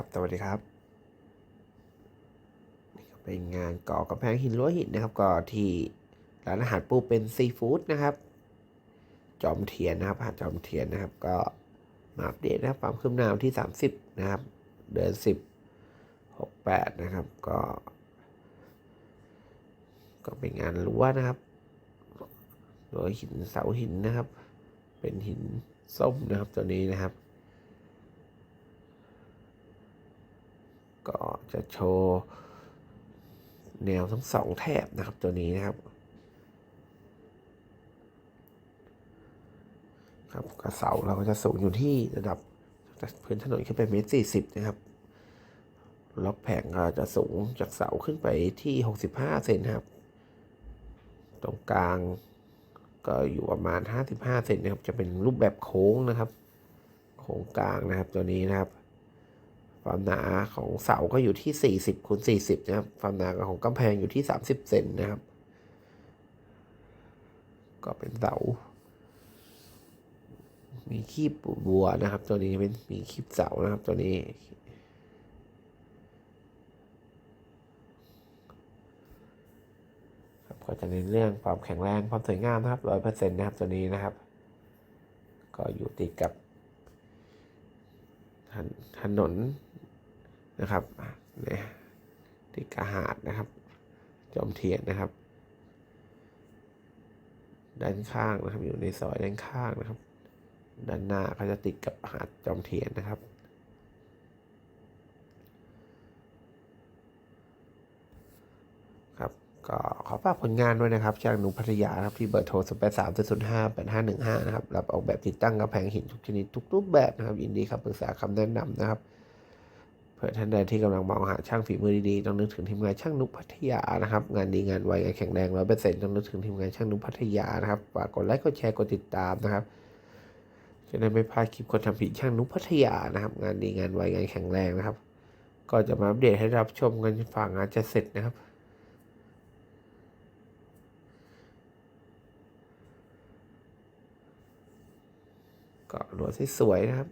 ครับ สวัสดีครับ นี่ก็เป็นงานก่อกำแพงหินรั้วหินนะครับ ก่อที่ร้านอาหารปูเป็นซีฟู้ดนะครับ จอมเทียนนะครับหาดจอมเทียนนะครับ ก็มาอัปเดตนะครับความคืบหน้าวันที่ 30 นะครับ เดือน10 68 นะครับ ก็ ก็เป็นงานรั้วนะครับโดยหินเสาหินนะครับ เป็นหินส้มนะครับตัวนี้นะครับ ก็จะโชว์แนวทั้งสองแถบนะครับตัวนี้นะครับครับกระเสาเราก็จะสูงอยู่ที่ระดับจากพื้นถนนขึ้นไปเมตรสี่สิบนะครับล็อกแผงก็จะสูงจากเสาขึ้นไปที่หกสิบห้าเซนนะครับ ตรงกลางก็อยู่ประมาณห้าสิบห้าเซนนะครับ จะเป็นรูปแบบโค้งนะครับ โค้งกลางนะครับตัวนี้นะครับ ความหนาของเสาก็อยู่ที่ 40คูณ40 นะครับ ความหนาของกำแพงอยู่ที่ 30 เซนนะครับ ก็เป็นเสา มีคีบบัวนะครับ ตัวนี้เป็นมีคีบเสานะครับ ตัวนี้ครับก็จะในนเรื่องความแข็งแรงความสวยงามนะครับร้อยเปอร์เซ็นต์นะครับตัวนี้นะครับ ก็อยู่ติดกับถนน นะครับเนี่ยติดกระหาดนะครับ จอมเทียนนะครับ ด้านข้างนะครับ อยู่ในซอยด้านข้างนะครับ ด้านหน้าเขาจะติดกับหาดจอมเทียนนะครับครับก็ขอฝากผลงานด้วยนะครับจากหนูพัทยาครับที่เบอร์โทร0 8 3 0 5 8 5 1 5นะครับรับออกแบบติดตั้งกำแพงหินทุกชนิดทุกรูปแบบนะครับยินดีครับปรึกษาคำแนะนำนะครับ เผื่อท่านใดที่กำลังมองหาช่างฝีมือดีๆต้องนึกถึงทีมงานช่างนุพัทยานะครับ งานดีงานไวงานแข็งแรงร้อยเปอร์เซ็นต์ต้องนึกถึงทีมงานช่างนุพัทยานะครับฝากกดไลค์กดแชร์กดติดตามนะครับจะได้ไม่พลาดคลิปคนทำผิดช่างนุพัทยานะครับ งานดีงานไวงานแข็งแรงนะครับ ก็จะมาอัปเดตให้รับชมกันจนฝ่างานจะเสร็จนะครับก็หลวดสวยๆนะครับ